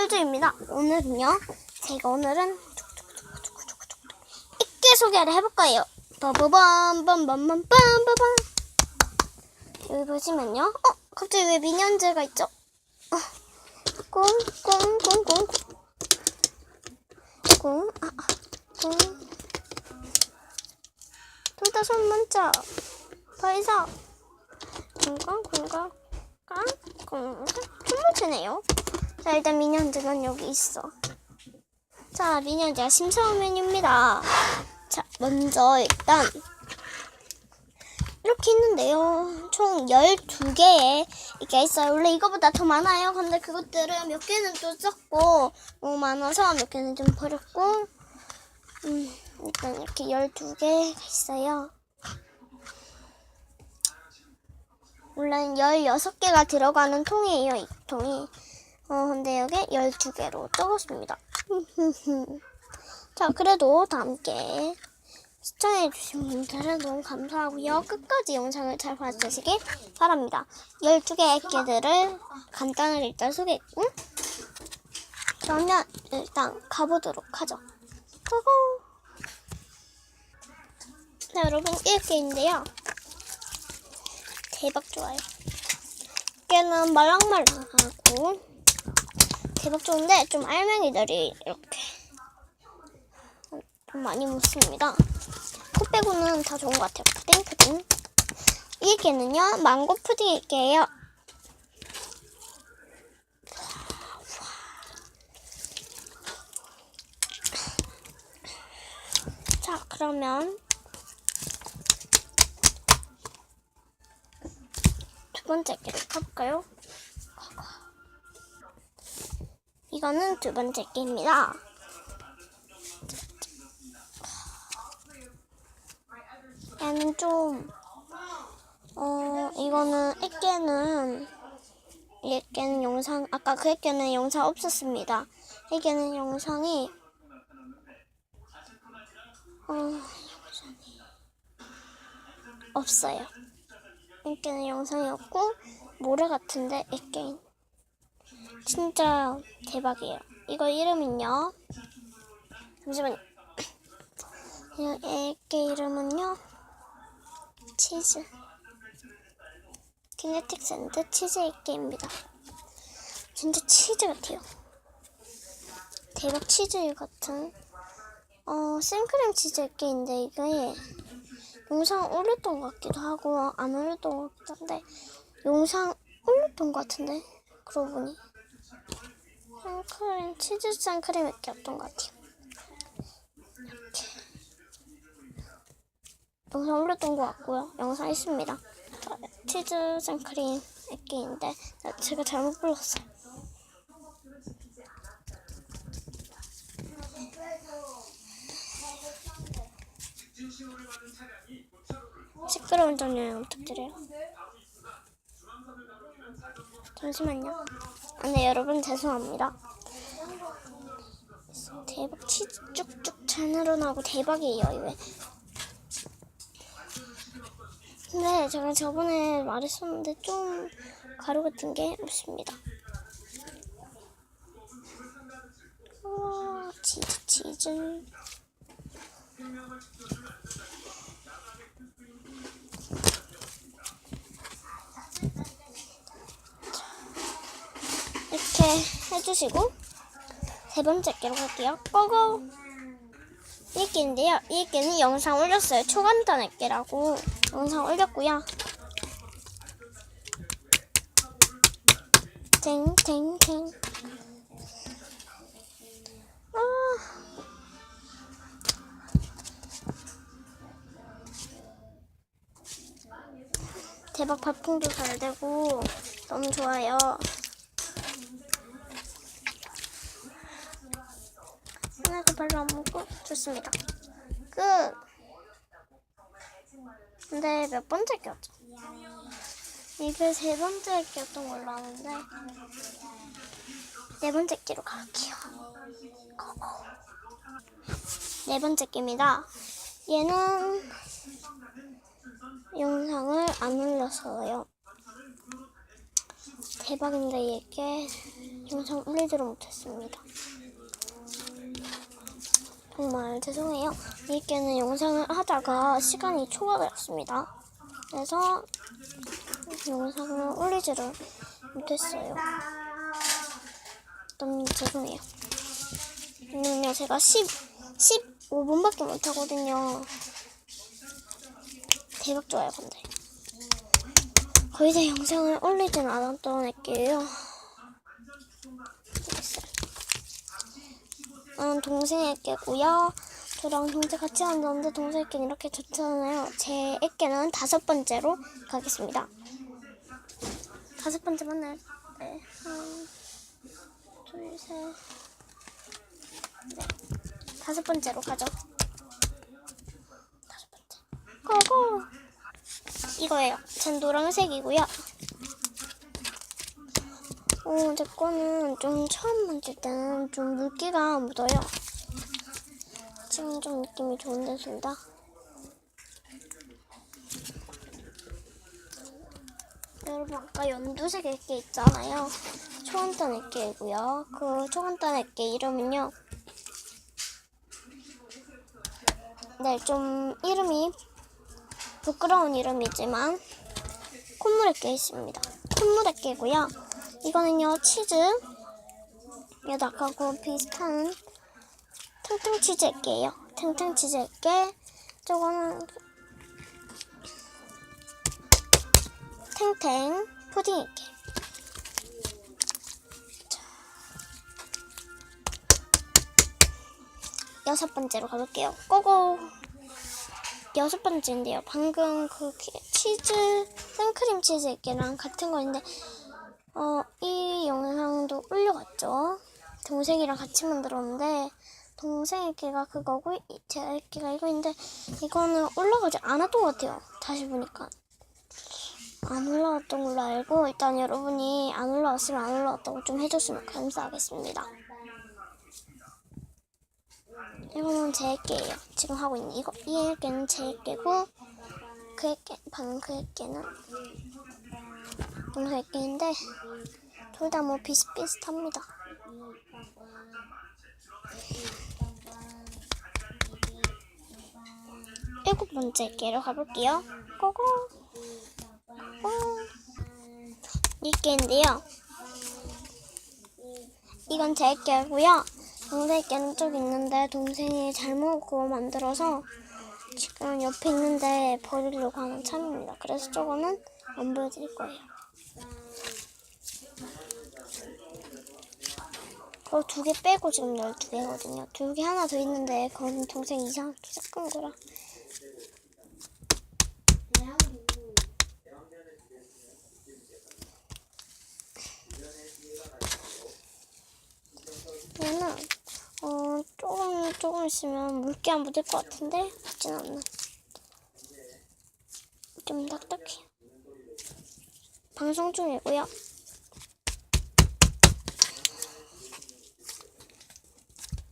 쫄조입니다. 오늘은요, 제가 오늘은 있게 소개를 해볼 거예요. 빠바밤, 빰빰빰빰, 빠밤. 여기 보시면요. 어, 갑자기 왜 미니언즈가 있죠? 어, 꽁, 꽁, 꽁, 꽁. 꽁, 아, 아, 꽁. 둘다손 먼저. 벌써. 공강, 공강, 깡, 공강. 춤을 추네요. 자, 일단 미니언즈는 여기 있어. 자, 미니언즈가 심사화면입니다. 자, 먼저 일단 이렇게 있는데요. 총 12개의 이게 있어요. 원래 이거보다 더 많아요. 근데 그것들은 몇 개는 또 적고 너무 많아서 몇 개는 좀 버렸고 음, 일단 이렇게 12개가 있어요. 원래는 16개가 들어가는 통이에요. 이 통이. 어, 근데 여기 12개로 적었습니다. 자, 그래도 다 함께 시청해주신 분들은 너무 감사하고요. 끝까지 영상을 잘 봐주시길 바랍니다. 12개의 액기들을 간단하게 일단 소개했고, 그러면 일단 가보도록 하죠. 고고! 자, 여러분, 이렇게 인데요. 대박 좋아요. 깨는 말랑말랑하고, 대박 좋은데, 좀 알맹이들이 이렇게 좀 많이 묻습니다. 코 빼고는 다 좋은 것 같아요. 땡크딩. 이 개는요, 망고 푸딩 개예요. 자, 그러면 두 번째 개를 가볼까요? 이거는 두 번째 개입니다. 얘는 좀, 어, 이거는 이 액계는 영상, 아까 그 액계는 영상 없었습니다. 액계는 영상이, 어, 없어요. 액계는 영상이 없고, 모래 같은데, 액계인. 진짜 대박이에요. 이거 이름은요, 잠시만요. 이 액계 이름은요, 치즈. 키네틱 샌드 치즈 액계입니다. 진짜 치즈 같아요. 대박 치즈 같은 어 생크림 치즈 액계인데 이게 영상 올렸던 것 같기도 하고 안 올렸던 것 같기도 한데 영상 올렸던 것 같은데 그러고 보니 생크림 치즈 생크림 액계였던 것 같아요. 이렇게 영상 올렸던 것 같고요. 영상 있습니다. 자, 치즈 생크림 액기인데 자, 제가 잘못 불렀어요. 시끄러운 전용 부탁드려요. 잠시만요. 아, 네, 여러분 죄송합니다. 대박 치즈 쭉쭉 잘 늘어나고 대박이에요, 이게. 근데 제가 저번에 말했었는데 좀 가루 같은 게 없습니다. 우와, 치즈, 치즈. 이렇게 해주시고 세 번째 개로 갈게요. 고고! 이 개인데요. 이 개는 영상 올렸어요. 초간단 액계라고 영상 올렸고요. 탱탱탱. 아. 대박 발풍도 잘 되고 너무 좋아요. 하나도 별로 안 먹고 좋습니다. 끝. 근데 몇 번째 꼈죠? 이게 세 번째 끼였던 걸로 아는데 네 번째 끼로 갈게요. 고고. 네 번째 끼입니다. 얘는 영상을 안 올렸어요. 대박인데 이게 영상 올리지를 못했습니다. 정말 죄송해요. 이게는 영상을 하다가 시간이 초과되었습니다. 그래서 영상을 올리지를 못했어요. 너무 죄송해요. 왜냐면요, 제가 10, 15분밖에 못하거든요. 대박 좋아요, 근데. 거의 다 영상을 올리진 않았던. 됐어요. 난 동생 애게고요. 저랑 형제 같이 앉았는데 동생 애게는 이렇게 좋잖아요. 제 애게는 다섯 번째로 가겠습니다. 다섯 번째 만날 네. 하나, 둘, 셋. 네. 다섯 번째로 가죠. 다섯 번째. 고고! 이거예요. 전 노란색이고요. 어, 제 거는 좀 처음 만질 때는 좀 물기가 묻어요. 지금 좀 느낌이 좋은데, 둘 다. 여러분, 아까 연두색 액게 있잖아요. 초간단 액게이고요. 그 초간단 액게 이름은요. 네, 좀 이름이 부끄러운 이름이지만 콧물에 깨 있습니다. 콧물에 깨고요. 이거는요 치즈 여닭하고 비슷한 탱탱 치즈 깨예요. 탱탱 치즈 깨. 저거는 탱탱 푸딩 깨. 여섯 번째로 가볼게요. 고고. 여섯 번째인데요. 방금 그 키- 치즈 생크림 치즈 액게랑 같은 거인데 어, 이 영상도 올려갔죠. 동생이랑 같이 만들었는데 동생 액게가 그거고 이- 제 액게가 이거인데 이거는 올라가지 않았던 것 같아요. 다시 보니까 안 올라왔던 걸로 알고 일단 여러분이 안 올라왔으면 안 올라왔다고 좀 해줬으면 감사하겠습니다. 이거는 제 액게예요. 지금 하고 있는 이거 이 액게는 제 액게고 그 액게 방금 그 액게는 동생 액게인데 둘 다 뭐 비슷비슷합니다. 일곱 번째 액게로 가볼게요. 고고 고고 이 액게인데요. 이건 제 액게고요. 동생 액게는 쪽 있는데 동생이 잘못 그거 만들어서 지금 옆에 있는데 버리려고 하는 참입니다. 그래서 저거는 안 보여드릴 거예요. 그거 두개 빼고 지금 12개거든요. 두 개 하나 더 있는데 그건 동생 이상하게 섞은 거라. 얘는 어 조금 조금 있으면 물기 안 묻을 것 같은데 묻진 않는. 좀 딱딱해요. 방송 중이고요.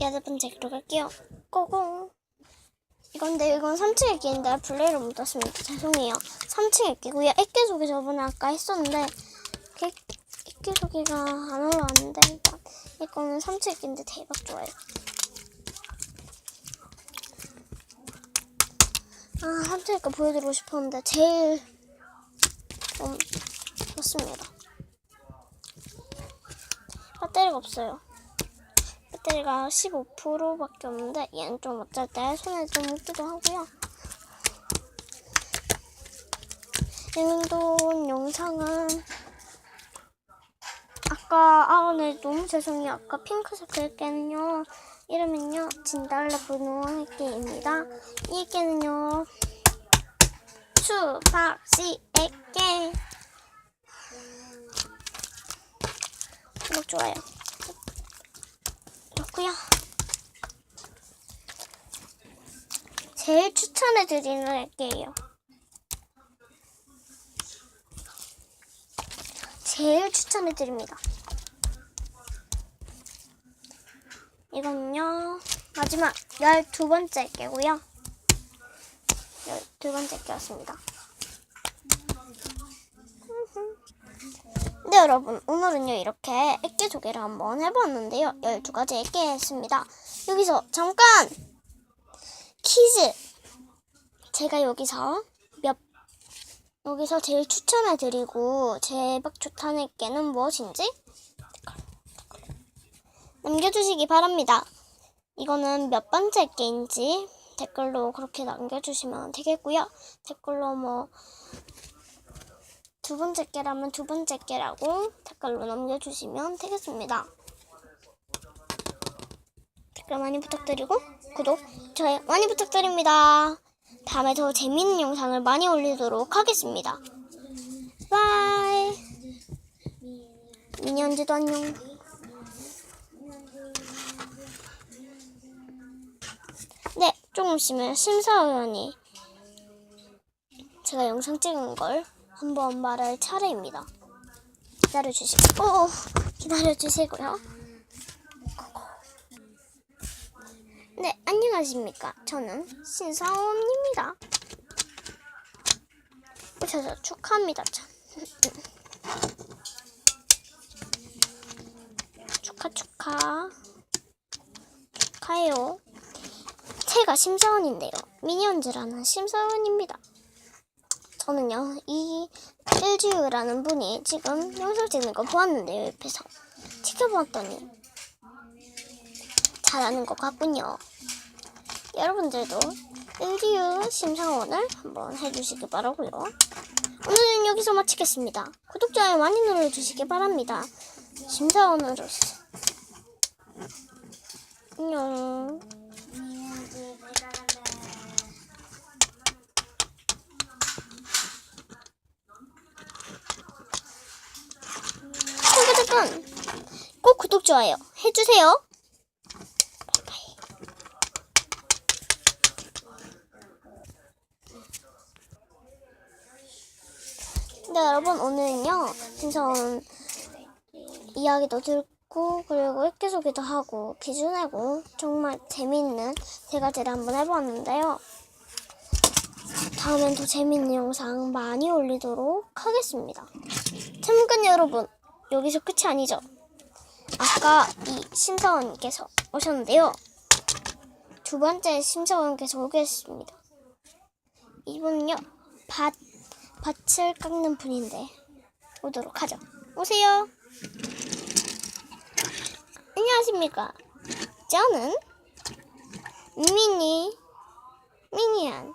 여덟 번째로 갈게요. 고고. 이건데 이건 3층 액기인데 블레이를 묻었습니다. 죄송해요. 3층 액기고요. 액기 소개 저번에 아까 했었는데 액기 소개가 안 올라왔는데 일단 이거는 3층 액기인데 대박 좋아요. 아 3층 액기 보여드리고 싶었는데 제일 좀 좋습니다. 배터리가 없어요. 배터리가 15%밖에 없는데 얘는 좀 어쩔 때 손에 좀 묻기도 하고요. 얘도 영상은 아까 아네 너무 죄송해요. 아까 핑크색 글게는요 이름은요 진달래 분홍 액기입니다. 이 액기는요 수박씨 액기 구독 좋아요. 그렇고요. 제일 추천해드리는 액기예요. 제일 추천해 드립니다. 이거는요 마지막 12번째 액기고요. 12번째 액기였습니다. 네 여러분. 오늘은요 이렇게 액계 소개를 한번 해봤는데요. 12가지 액계 했습니다. 여기서 잠깐 퀴즈. 제가 여기서 몇 여기서 제일 추천해드리고 제박 좋다는 액계는 무엇인지 남겨주시기 바랍니다. 이거는 몇 번째 액계인지 댓글로 그렇게 남겨주시면 되겠고요. 댓글로 뭐 두 번째 깨라면 두 번째 깨라고 댓글로 남겨주시면 되겠습니다. 댓글 많이 부탁드리고 구독, 좋아요 많이 부탁드립니다. 다음에 더 재밌는 영상을 많이 올리도록 하겠습니다. 바이. 미니언즈도 안녕. 네, 조금 있으면 심사위원이 제가 영상 찍은 걸 한번 말할 차례입니다. 기다려주시고, 오, 기다려주시고요. 네, 안녕하십니까. 저는 신사원입니다. 오셔서 축하합니다, 참. 축하, 축하. 축하해요. 제가 심사원인데요. 미니언즈라는 심사원입니다. 저는요, 이 일지우라는 분이 지금 영상 찍는 거 보았는데요, 옆에서. 지켜보았더니, 잘하는 것 같군요. 여러분들도 일지우 심사원을 한번 해주시기 바라고요. 오늘은 여기서 마치겠습니다. 구독, 좋아요 많이 눌러주시기 바랍니다. 심사원으로서. 안녕. 여러분 꼭 구독 좋아요 해주세요. 바이바이. 네 여러분 오늘은요 신선 이야기도 듣고 그리고 읽기 소개도 하고 내고 정말 재밌는 세 가지를 한번 해보았는데요. 다음엔 더 재밌는 영상 많이 올리도록 하겠습니다. 참관 여러분 여기서 끝이 아니죠. 아까 이 심사원께서 오셨는데요. 두 번째 심사원께서 오겠습니다. 이분은요, 밭, 밭을 깎는 분인데, 오도록 하죠. 오세요. 안녕하십니까. 저는 미니, 미니안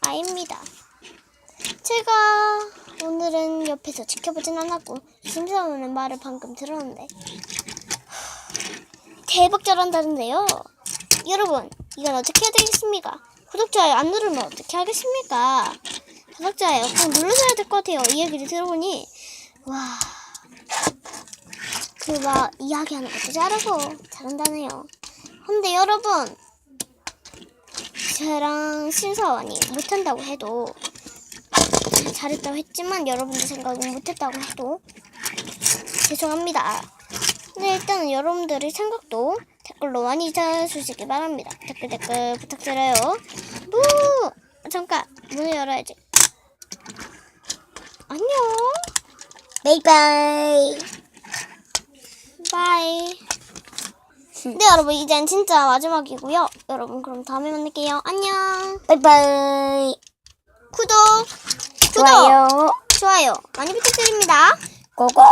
아입니다. 제가 오늘은 옆에서 지켜보진 않았고 심사원의 말을 방금 들었는데 대박 잘한다는데요. 여러분 이건 어떻게 해야 되겠습니까? 구독 좋아요 안 누르면 어떻게 하겠습니까? 구독 좋아요 꼭 눌러줘야 될 것 같아요. 이 얘기를 들어보니 와. 그 막 이야기하는 것도 잘하고 잘한다네요. 근데 여러분 저랑 심사원이 못한다고 해도 잘했다고 했지만 여러분들 생각은 못했다고 해도 죄송합니다. 근데 일단은 여러분들의 생각도 댓글로 많이 달아주시기 바랍니다. 댓글 댓글 부탁드려요. 무 잠깐 문을 열어야지. 안녕. 바이바이. 바이. 네 여러분 이젠 진짜 마지막이고요. 여러분 그럼 다음에 만날게요. 안녕. 바이바이. 구독. 구독. 좋아요. 좋아요 많이 부탁드립니다. 고고.